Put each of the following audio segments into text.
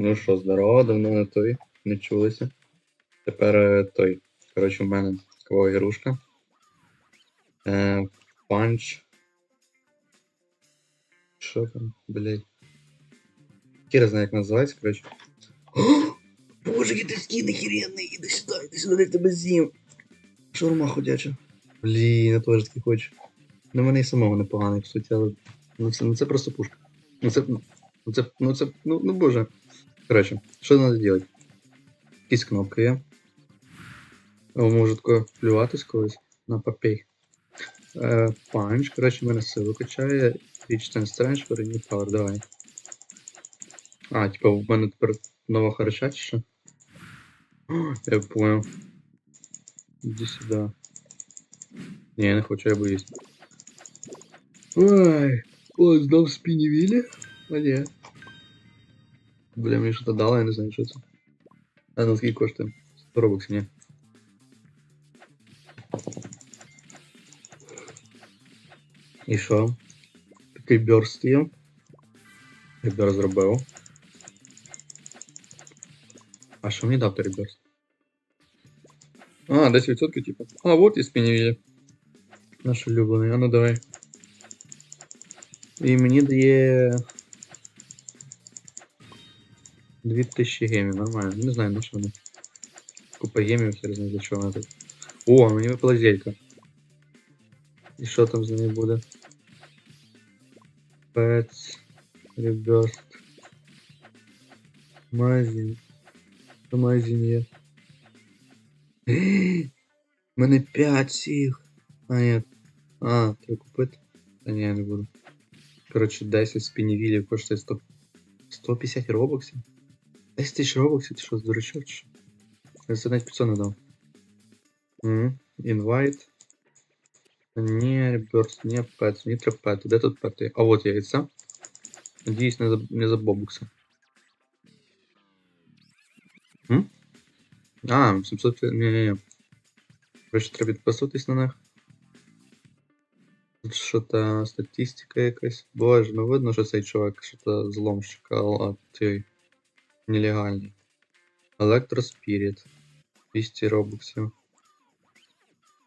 Ну що, здорово, давно не той, не чулися. Тепер е, той. Коротше, в мене кого ігрушка. Е, панч. Що там, блядь. Кіра знає, як називається, коротше. Боже, який ти скін охеренний, іди сюди, іди сюди, я тебе з'їм. Шаурма ходяча. Блін, я теж таки хочу. Ну, мене і самого непоганий, в суті, але. Ну це, ну, це просто пушка. Ну це. Ну це. Ну це. Ну, ну боже. Коротше, що треба робити? Якісь кнопки є. О, можу тако плюватись колись на папей. Е, панч, коротше, мене силу качає. Reach 10 strength, for new power, давай. А, типа, в мене тепер нова харча чи що? О, Я понял. Иди сюда. Не, я не хочу, я боюсь. Ой, о, знов спінівілі? А ні. Бля, мені що-то дало, я не знаю, що це. А ну скільки коштує? 100 робоксів, ні. І що? Такий бёрст є. Ребер зробив. А що мені дав той реберст? А, 10% типа. А, вот і спінівілі. Наш улюблений, а ну давай. І мені дає 2000 гемів, нормально. Не знаю, на що вони. Купа гемів, хер знає для чого вона тут. О, мені випала зелька. І що там з нею буде? Пец, реберст. Магазин. Що магазин є? У мене 5 цих. А, ні. А, треба купити? Та ні, я не буду. Коротше, 10 спінівілів коштує 100... 150 робоксів? 10 тисяч робоксів, ти що, здурачок чи що? Я це навіть 500 не дав. Мгм. Invite. Не, реберс, не пет, не треба пет. Де тут пети? А вот яйця. Надіюсь, не за, не за бобукса. М? А, 700... Не-не-не. Короче, треба підписуватись на них. Тут що-то статистика якась. Боже, ну видно, що цей чувак що-то зломщик, а цей нелегальний. Electrospirit. 200 робоксів.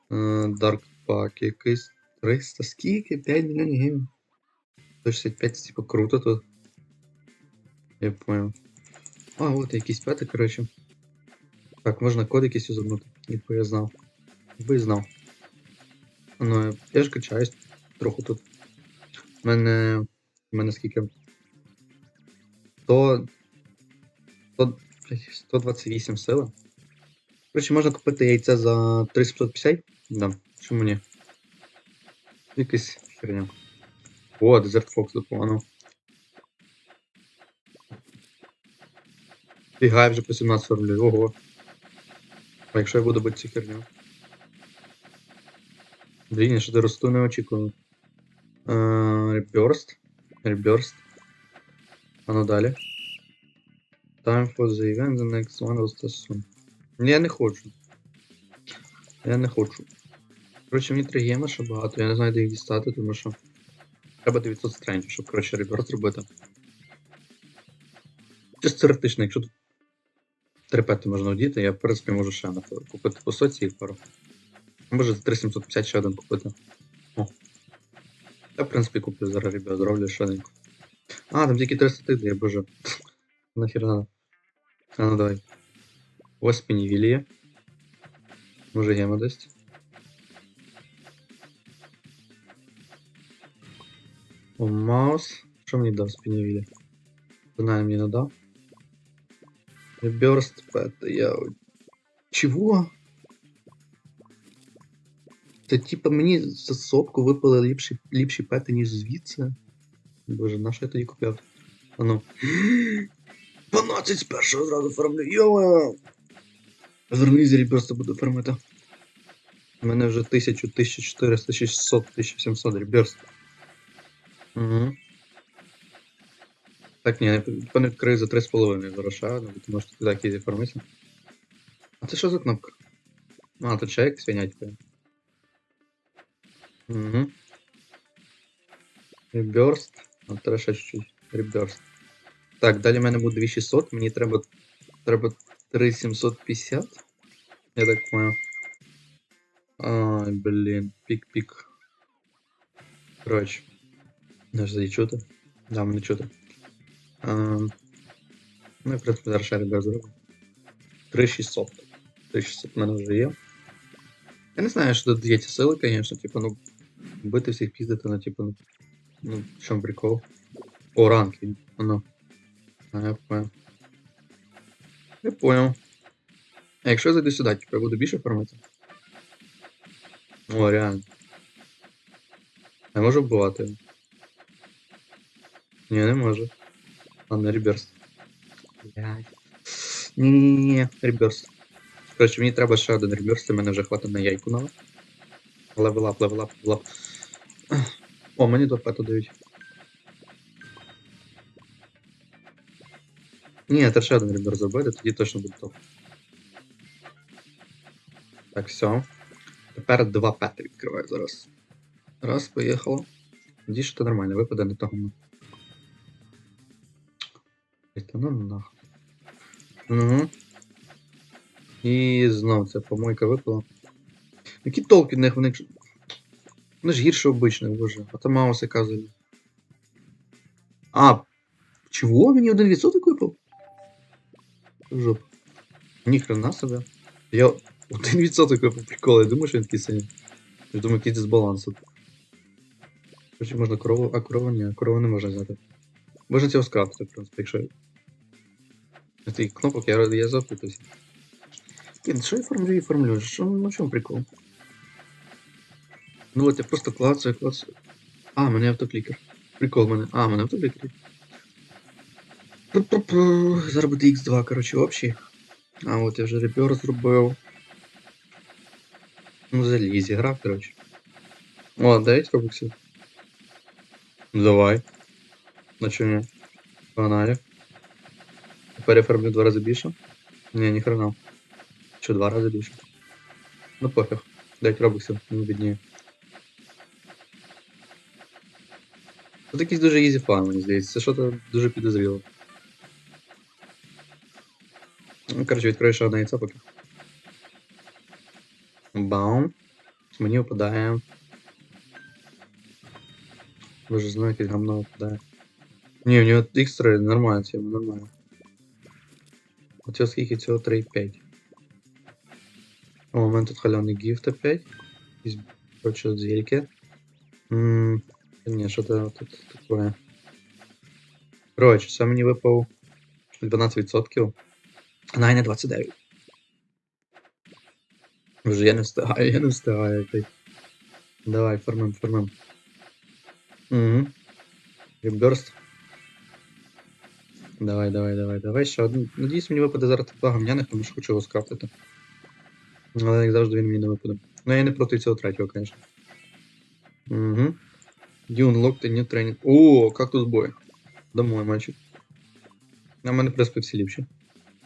Dark Pack якийсь. 300 скільки? 5 мільйонів гемів. 165, типа круто тут. Я понял. А, вот якийсь п'ятий, короче. Так, можна код якийсь юзанути. Ніхуя я знав. Ви знав. Ну, я ж качаюсь трохи тут. У мене. У мене скільки? 100. 100 128 сили. Короче, можна купити яйця за 350? Да, чому ні? Якась херня. О, Desert Fox допомагав. Бігає вже по 17 рублів, ого. А якщо я буду бити цю херню? Блін, я що ти росту не очікував. Реберст. Реберст. А ну далі. Time for the event, the next one will start soon. Ні, я не хочу. Я не хочу. Коротше, мені три гема ще багато, я не знаю, де їх дістати, тому що. Треба 900 стрендів, щоб, коротше, реберст зробити. Чисто теоретично, якщо тут три пети можна одіти, я в принципі можу ще на купити по соці їх пару. Може за 3750 ще один купити. О. Я в принципі куплю зараз ребят, зроблю ще один. А, там тільки 300 тих дає, боже. Нахер надо. А ну давай. Ось пенівілія. Може гема дасть. О, маус. Що мені дав спінівілі? Знаю, мені надав. Реберст пэт, я... Чего? Та типа мені за сотку випали ліпші, ліпші пети, ніж звідси. Боже, на що я тоді купляв? А ну. 12 з першого зразу фармлю. Йома! Вернизері просто буду фармити. У мене вже 1000, 1400, 600, 1700 реберст. Угу. Так, ні, я типа не відкрию за 3,5 гроша, ну, тому що туди кізі фармиться. А це що за кнопка? А, тут чайк свинять, типа. Угу. Реберст. А треба ще чуть-чуть. Реберст. Так, далі в мене буде 2600, мені треба. Треба 3750. Я так понял. Ай, блін, пік-пік. Коротше. Наш заді чути? Да, мене чути. А, ну, я, в принципі, зараз ще ребят зроблю. 3600. 3600 в мене вже є. Я не знаю, що тут є ці сили, конечно, типу, ну. Бити всіх піздити, ну, типу, ну. Ну, в чому прикол? О, ранки. Ну. А, я понял. Я понял. А якщо я зайду сюди, типу, я буду більше фармити? О, реально. Я можу вбивати. його? Ні, не можу. Ладно, реберс. Блядь. Ні-ні-ні, реберс. Коротше, мені треба ще один реберс, це мене вже хватить на яйку нова. Левелап, левелап, левелап. О, мені до пету дають. Ні, це ще один ребер зробити, тоді точно буде топ. Так, все. Тепер два пети відкриваю зараз. Раз, поїхало. Надіюсь, що це нормально, випаде не того. ну. Ну нахуй. Угу. І знов ця помойка випала. Які толки від них вони. Вони ж гірше обичних, боже. А там маус яка взагалі. А. Чого? Мені один відсоток випав? Жоп. Ніхрена себе. Я один відсоток випав прикол, я думаю, що він такий синій. Я думаю, якийсь дисбаланс. Короче, можна корову, а корову ні, корову не можна взяти. Можна цього скрафтити, в принципі, якщо. З тих кнопок я, я запутався. Блін, що я формлю і формлю? Що, ну в чому прикол? Ну от я просто клацаю, клацаю. А, мене автоклікер. Прикол мене. А, мене автоклікер. Зараз буде X2, коротше, общий. А от я вже репер зробив. Ну, заліз, грав, коротше. О, 9 робоксів. Ну, Давай. На чому ні? Погнали. Тепер два рази більше. Ні, ні хрена. Що, два рази більше? Ну пофіг. 9 робоксів, не бідніє. Тут якийсь дуже ізі фан, мені здається. Це що-то дуже підозріло. Ну, коротше, відкрию ще одне яйцо поки. Баум. Мені випадає. Боже, знаю, якесь гамно випадає. Ні, в нього X3 нормально, це нормально. А цього скільки цього 3,5. О, у мене тут халявний гіфт опять. Якісь, коротше, зельки. Ммм. Ні, що то тут таке. Коротше, це мені випав 12%. А не 29. Вже я не встигаю, я не встигаю. Давай, формим, формим. Угу. Реберст. Давай, давай, давай, давай. Ще один. Надіюсь, мені випаде зараз два гамняних, тому що хочу його скрафтити. Але як завжди він мені не випаде. Ну я не проти цього третього, звісно. Угу. You unlocked a new training. О, кактус бой. Домой, мальчик. На мене, в принципі, всі ліпші.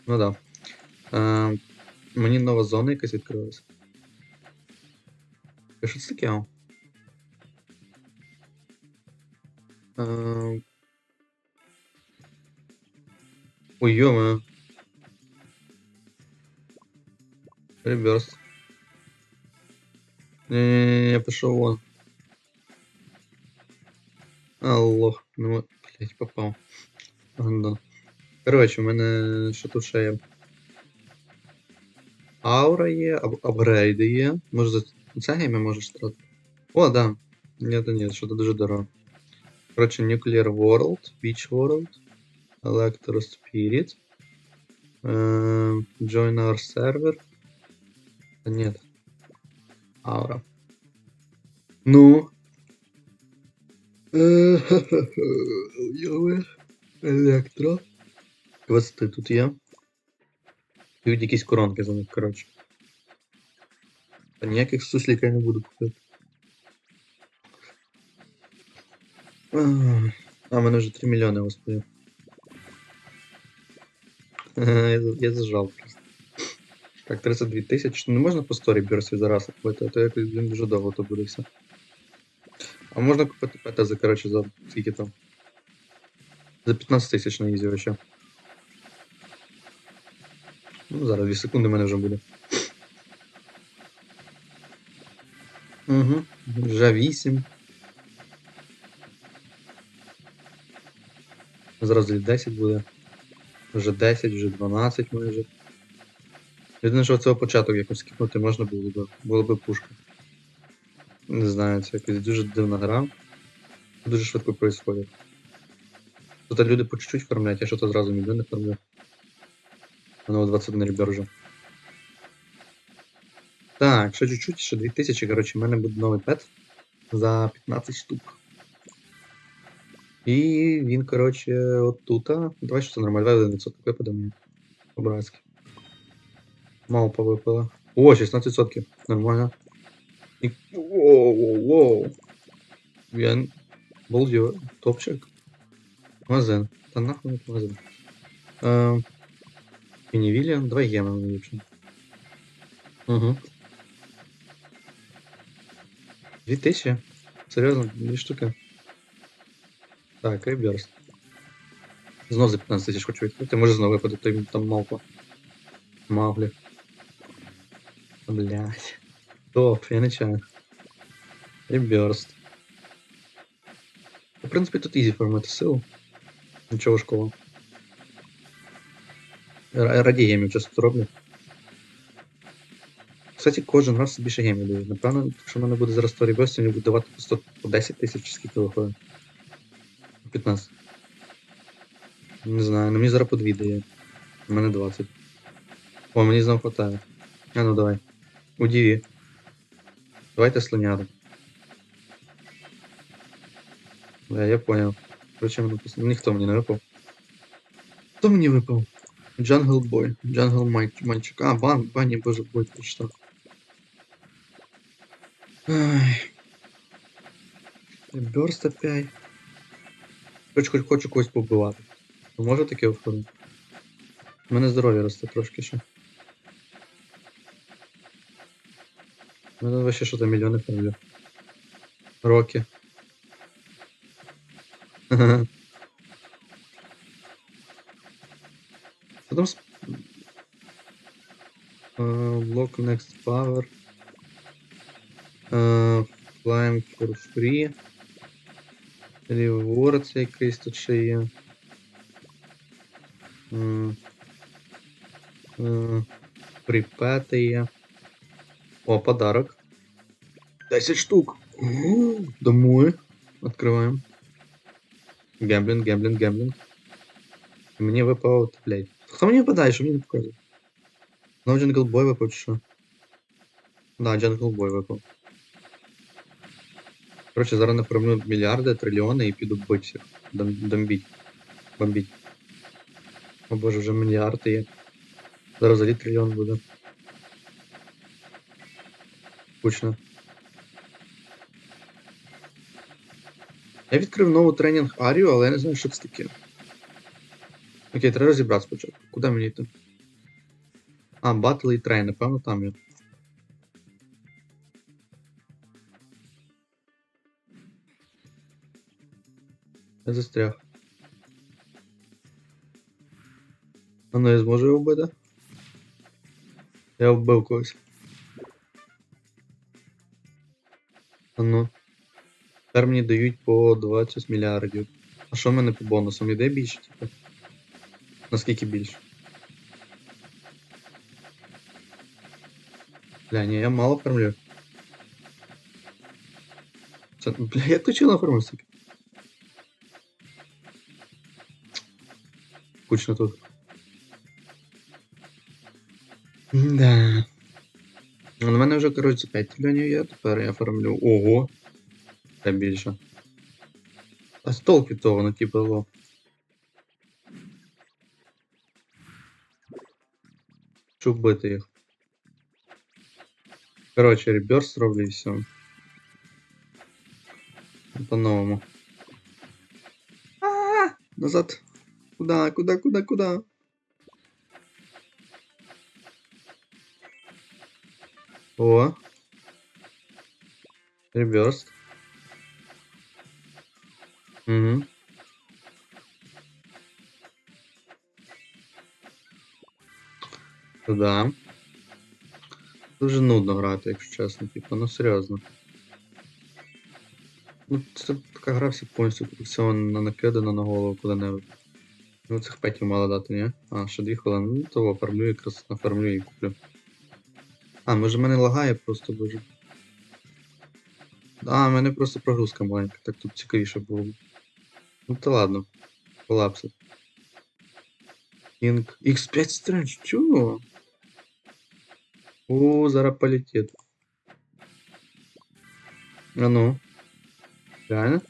Ну да. Е, мені нова зона якась відкрилась. А Що це таке? Е, Ой, йома. Реберс. Не-не-не, я пошел вон. Алло, ну блять, попав. Гандон. Коротше, у мене що тут ще є? Аура є, ап апгрейди є. Може за це гейми можеш стратити? О, да. Ні, то ні, що то дуже дорого. Коротше, Nuclear World, Beach World, Electro Spirit. Е, uh, join our server. А нет. Аура. Ну. Е, Электро. 20 тут є. Дають якісь коронки за них, коротше. Та ніяких суслік я не буду купити. А, в мене вже 3 мільйони господи. Я, я зажав просто. Так, 32 тисячі. Не можна по сторі бірсі зараз купити, а то якось він дуже довго то буде все. А можна купити ПТЗ, коротше, за скільки там? За 15 тисяч на ізі вообще. Ну, зараз 2 секунди в мене вже буде. Угу. Вже 8. Зараз десь 10 буде. Вже 10, вже 12 майже. Єдине, що цього початок якось скіпнути можна було б. Було б пушка. Не знаю, це якась дуже дивна гра. Дуже швидко происходить. Тут люди по чуть-чуть фармлять, я що-то зразу ніде не фармлю. У мене 21 ребер вже. Так, ще чуть-чуть, ще 2000, коротше, в мене буде новий пет за 15 штук. І він, коротше, от тут. Давай що це нормально, давай 1% випаде мені. По-братськи. Мавпа випала. О, 16%. Нормально. І... Воу, воу, воу. Я балдю. Топчик. Магазин. Та нахуй не магазин. Е, Мінівіліан. Давай геми мені ліпше. Угу. 2000? Серйозно? Дві штуки? Так, реберс. Знов за 15 тисяч хочу відкрити. Може знову випаде той там мавпа. Мавлі. Блять. Топ, я не чаю. Реберст. В принципі, тут ізі формати силу. Нічого важкого. Р- Раді гемів часто роблю. Кстати, кожен раз більше гемів дають. Напевно, якщо в мене буде зараз 100 реберстів, мені буде давати по 100 по 10 тисяч, чи скільки виходить. 15. Не знаю, ну мені зараз по 2 дає. У мене 20. О, мені знов хватає. А ну давай. Удиви. Давайте слоняду. Да, я понял. Короче, ніхто мені не випав. Хто мені випав? Boy. Jungle Май- Мальчик. А, бан, бані, боже, бой, прочитав. Ай. Бёрст опять. Хоч, хоч хочу когось побивати. Ну, може таке оформити? У мене здоров'я росте трошки ще. Ну, тут вообще що-то мільйони фармлю. Роки. Що там? с- Е, Block Next Power. Е, Flying for Free. Reward якийсь тут ще є. М, е, Припети є. О, подарок. 10 штук. О, Домой. Открываем. Гемблинг, гемблинг, гемблинг. Мені випав, блядь. Хто мені випадає, що мені не показує? Знову Jungle Boy випав чи що? Да, Jungle Boy випав. Коротше, зараз наформлю мільярди, трильйони і піду бить всіх. Дом- Домбіть. Бомбіть. О боже, вже мільярди є. Зараз взагалі трильйон буде. Скучно. Я відкрив нову тренінг Арію, але я не знаю, що це таке. Окей, треба розібратися спочатку. Куди мені йти? А, батл і трейн, напевно, там є. Я застряг. А ну я зможу його вбити? Я вбив когось. А ну. Тепер мені дають по 20 мільярдів. А що в мене по бонусам? Іде більше, типу? Наскільки більше? Бля, ні, я мало фармлю. Це, бля, я точно нафармив стільки. Кучно тут. Да. Ну, на мене вже, коротше, 5 трильйонів є, тепер я фармлю. Ого! Та більше. А столк від того, ну типу, ло. Щоб бити їх. Короче, реберс роблю і все. По-новому. Назад. Куда, куда, куда, куда? О. Реберст. Да. Дуже нудно грати, якщо чесно, типу, ну серйозно. Ну, це така гра всі повністю всього на- накидано на голову коли-небудь. Ну, цих петів мало дати, ні? А, ще дві хвилини. Ну, того оформлю якраз нафармлю і куплю. А, може мене лагає просто дуже. А, в мене просто прогрузка маленька, так тут цікавіше було. Ну то ладно. Колапси. King X5 Strange, чого? О, зараз полетит. А ну. Реально?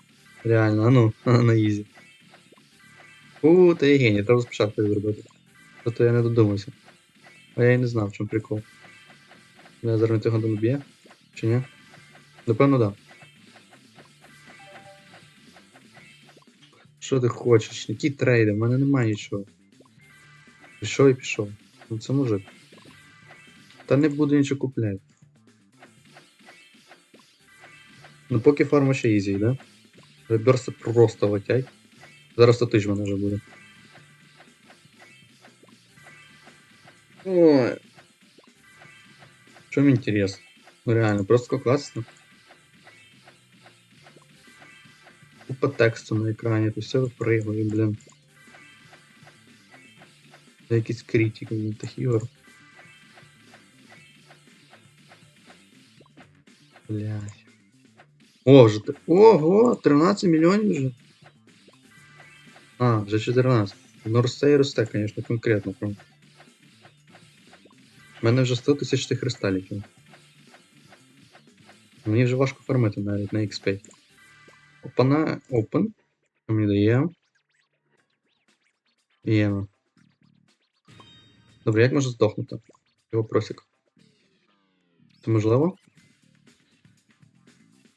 Реально, а ну, на ізі. У, та є геній, треба спочатку зробити. А то я не додумався. А я і не знав, в чому прикол. Я зараз цього не б'є? Чи ні? Напевно, да. Що ти хочеш? Які трейди? У мене немає нічого. Пішов і пішов. Ну це мужик. Та не буду нічого купляти. Ну поки фарма ще ізі, да? Реберси просто летять. Зараз 100 тисяч в мене вже буде. Ой. В чому інтерес? Ну реально, просто класно. Купа тексту на екрані, то все випригує, блін. Якісь критики від тих ігор. Блядь. О, вже. Ого, 13 мільйонів вже. А, вже 14. Ну росте і росте, звісно, конкретно прям. У мене вже 100 тисяч тих кристаліків. Мені вже важко фармити навіть на X5. Опана Open. Що мені дає? Є. Добре, як можу здохнути? Його просік. Це можливо?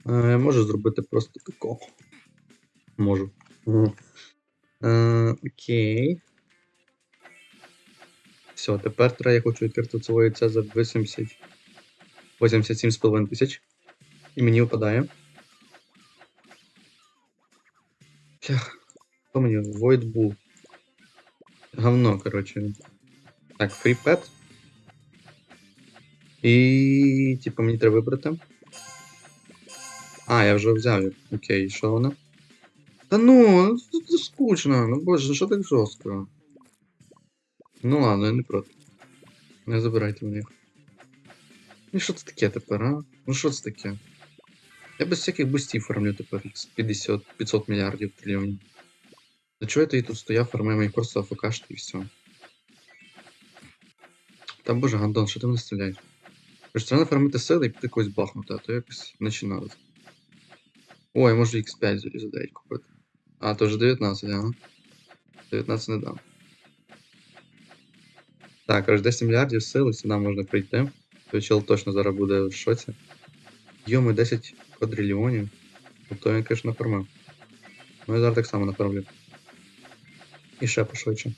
Е, я можу зробити просто такого. Можу. Угу. Е, окей. Все, тепер треба я хочу відкрити це яйце за 80. 87,5 тисяч. І мені випадає. Що мені? Void Bull. Говно, коротше. Так, free pet. І. Типа мені треба вибрати. А, я вже взяв. Окей, що воно? Та ну, ну, це, скучно. Ну боже, ну що так жорстко? Ну ладно, я не проти. Не забирайте мене. Ну що це таке тепер, а? Ну що це таке? Я без всяких бустів фармлю тепер з 50 500 мільярдів трильйонів. Для чого я тоді тут стояв, фармив мої просто АФКшки і все. Та боже, Гандон, що ти мене стріляєш? Тож треба фармити сили і піти когось бахнути, а то якось починали. Ой, може X5 за 9 купити. А, то вже 19, ага. 19 не дам. Так, коротше, 10 мільярдів сил, і сюди можна прийти. Той чел точно зараз буде в шоці. Йому 10 квадрильйонів. Тобто він, звісно, нафармив. Ну я зараз так само нафармлю. І ще пошвидше.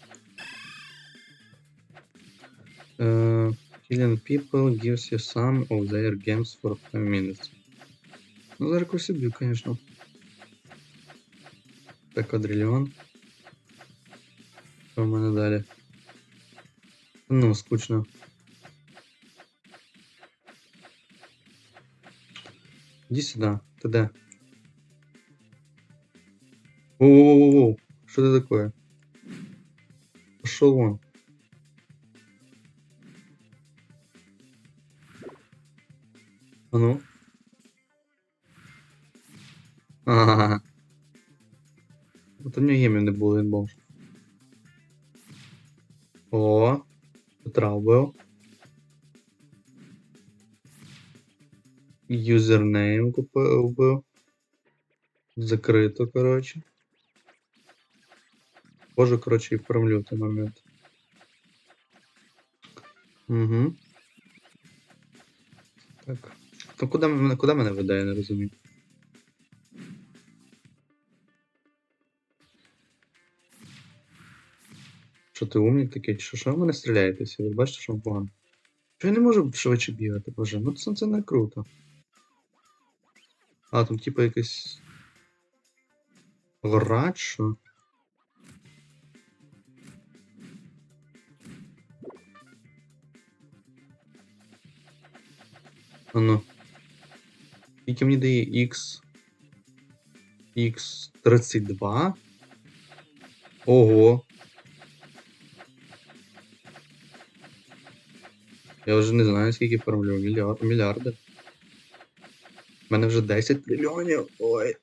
Uh, killing people gives you some of their games for 5 minutes. Ну, зараз когось звісно. Так, квадрильйон. Що в мене далі? Ну, скучно. Иди сюда. Ты да. Воу-воу-воу. Что это такое? Пошел вон. А ну. Ага. Вот у нього гемів не було, він. О, Петра вбив. Юзернейм купив, вбив. Закрито, коротше. Боже, коротше, і вправлю в той момент. Угу. Так. То куди мене, куди мене веде, я не розумію. Що ти умний такий? Що що ви мене стріляєтеся? Ви бачите, що вам погано? Що я не можу швидше бігати, боже, ну це, це не круто. А, там типа якийсь. Лорад, що? Ану. Тільки мені дає X. X32. Ого. Я вже не знаю, скільки формулю. Мільярд, мільярди. У мене вже 10 трильйонів. Ой.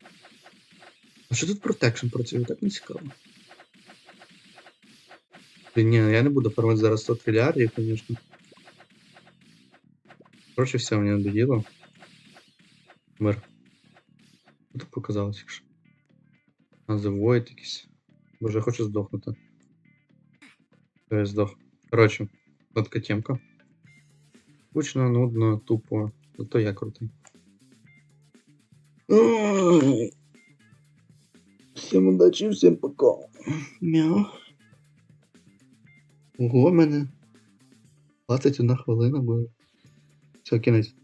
А що тут протекшн працює? Так не цікаво. Блін, ні, я не буду формувати зараз 100 трильярдів, звісно. Короче, все, мені надоїло. Мир. Що тут показалось, якщо. А, Void якийсь. Боже, я хочу здохнути. Я здох. Коротше, от темка. Скучно, нудно, тупо. Зато я крутий. Всім удачі, всім пока. Мяу. Ого, мене 21 хвилина буде. Все, кінець.